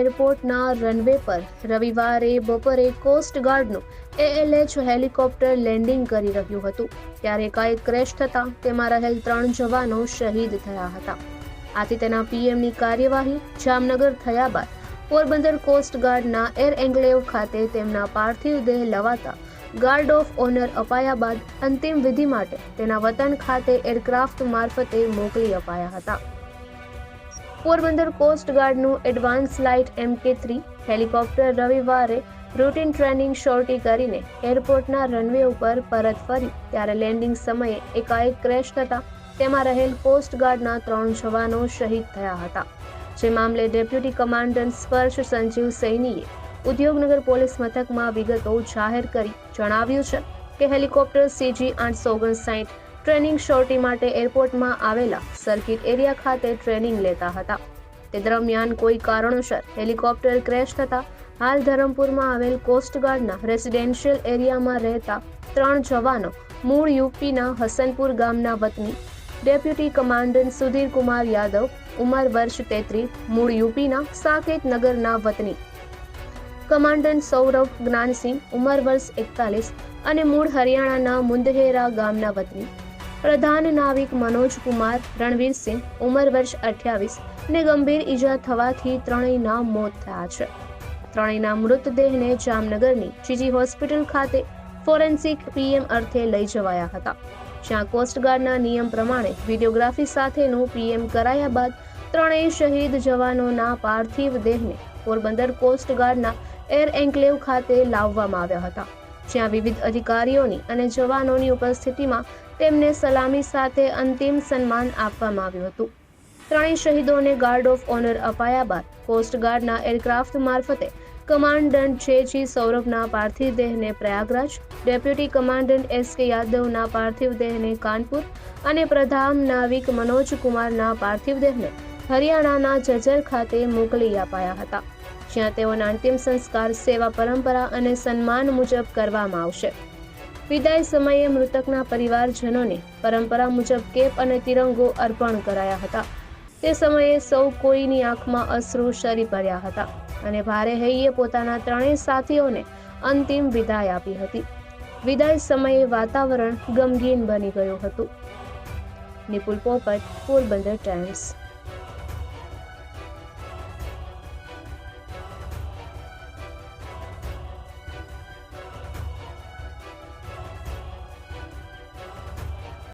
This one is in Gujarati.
એરપોર્ટના રનવે પર રવિવારે બપોરે કોસ્ટગાર્ડનું એએલએચ હેલિકોપ્ટર લેન્ડિંગ કરી રહ્યું હતું. ત્યારે એકાએક ક્રેશ થતાં તેમાં રહેલ ત્રણ જવાનો શહીદ થયા હતા. આથી તેના પીએમની કાર્યવાહી જામનગર થયા બાદ પોરબંદર કોસ્ટગાર્ડના એર એન્ગ્લેવ ખાતે તેમના પાર્થિવ દેહ લવાતા ગાર્ડ ઓફ ઓનર અપાયા બાદ અંતિમ વિધિ માટે તેના વતન ખાતે એરક્રાફ્ટ મારફતે મોકલી અપાયા હતા. Porbandar કોસ્ટગાર્ડનું advance light M K three helicopter રવિવારે રૂટીન ટ્રેનિંગ શોર્ટી કરીને એરપોર્ટના રનવે ઉપર પરત ફરી. ત્યારે લેન્ડિંગ સમયે એકાએક ક્રેશ થતાં તેમાં રહેલ કોસ્ટગાર્ડના ત્રણ જવાનો શહીદ થયા હતા. જે મામલે ડેપ્યુટી કમાન્ડન્ટ સ્પર્શ સંજીવ સૈનીએ ઉદ્યોગનગર પોલીસ મથકમાં વિગતો જાહેર કરી જણાવ્યું છે કે હેલિકોપ્ટર સીજી આઠસો ઓગણસાઠ ટ્રેનિંગ શોર્ટી માટે એરપોર્ટમાં આવેલા સર્કિટ એરિયા ખાતે ટ્રેનિંગ લેતા હતા. તે દરમિયાન કોઈ કારણોસર હેલિકોપ્ટર ક્રેશ થતા હાલ ધરમપુરમાં આવેલ કોસ્ટગાર્ડના રેસિડેન્શિયલ એરિયામાં રહેતા ત્રણ જવાનો મૂળ યુપીના હસનપુર ગામના વતની. ડેપ્યુટી કમાન્ડન્ટ સુધીર કુમાર યાદવ ઉંમર વર્ષ તેત્રીસ, મૂળ યુપીના સાકેત નગરના વતની. કમાન્ડન્ટ સૌરભ જ્ઞાનસિંહ ઉંમર વર્ષ એકતાલીસ અને મૂળ હરિયાણાના મુંદહેરા ગામના વતની. પ્રધાન નાવિક મનોજ કુમાર રણવીરસિંહ ઉંમર વર્ષ અઠ્યાવીસ ને ગંભીર ઈજા થવાથી ત્રણેયના મોત થયા છે. ત્રણેયના મૃતદેહને જામનગરની જીજી હોસ્પિટલ ખાતે ફોરેન્સિક પીએમ અર્થે લઈ જવાયા હતા. જ્યાં કોસ્ટગાર્ડના નિયમ પ્રમાણે વિડીયોગ્રાફી સાથેનું પીએમ કરાયા બાદ ત્રણેય શહીદ જવાનોના પાર્થિવ દેહને પોરબંદર કોસ્ટગાર્ડના એર એન્કલેવ ખાતે લાવવામાં આવ્યા હતા. જ્યાં વિવિધ અધિકારીઓની અને જવાનોની ઉપસ્થિતિમાં તેમને સલામી સાથે અંતિમ સન્માન આપવામાં આવ્યું હતું. ત્રણેય શહીદોને ગાર્ડ ઓફ ઓનર અપાયા બાદ કોસ્ટગાર્ડના એરક્રાફ્ટ મારફતે કમાન્ડન્ટ જે જી સૌરભના પાર્થિવ દેહને પ્રયાગરાજ, ડેપ્યુટી કમાન્ડન્ટ એસ કે યાદવના પાર્થિવ દેહને કાનપુર અને પ્રધાન નાવિક મનોજ કુમારના પાર્થિવ દેહને હરિયાણાના જજર ખાતે મોકલી અપાયા હતા. જ્યાં તેઓના અંતિમ સંસ્કાર, સેવા, પરંપરા અને સન્માન મુજબ કરવામાં આવશે. વિદાય સમયે મૃતકના પરિવારજનોને પરંપરા મુજબ કેપ અને તિરંગો અર્પણ કરાયા હતા. તે સમયે સૌ કોઈની આંખમાં અશ્રુ શરી પડ્યા હતા અને ભારે હૈયે પોતાના ત્રણેય સાથીઓને અંતિમ વિદાય આપી હતી. વિદાય સમયે વાતાવરણ ગમગીન બની ગયું હતું. નિપુલ પોપટ, પોરબંદર ટાઈમ્સ.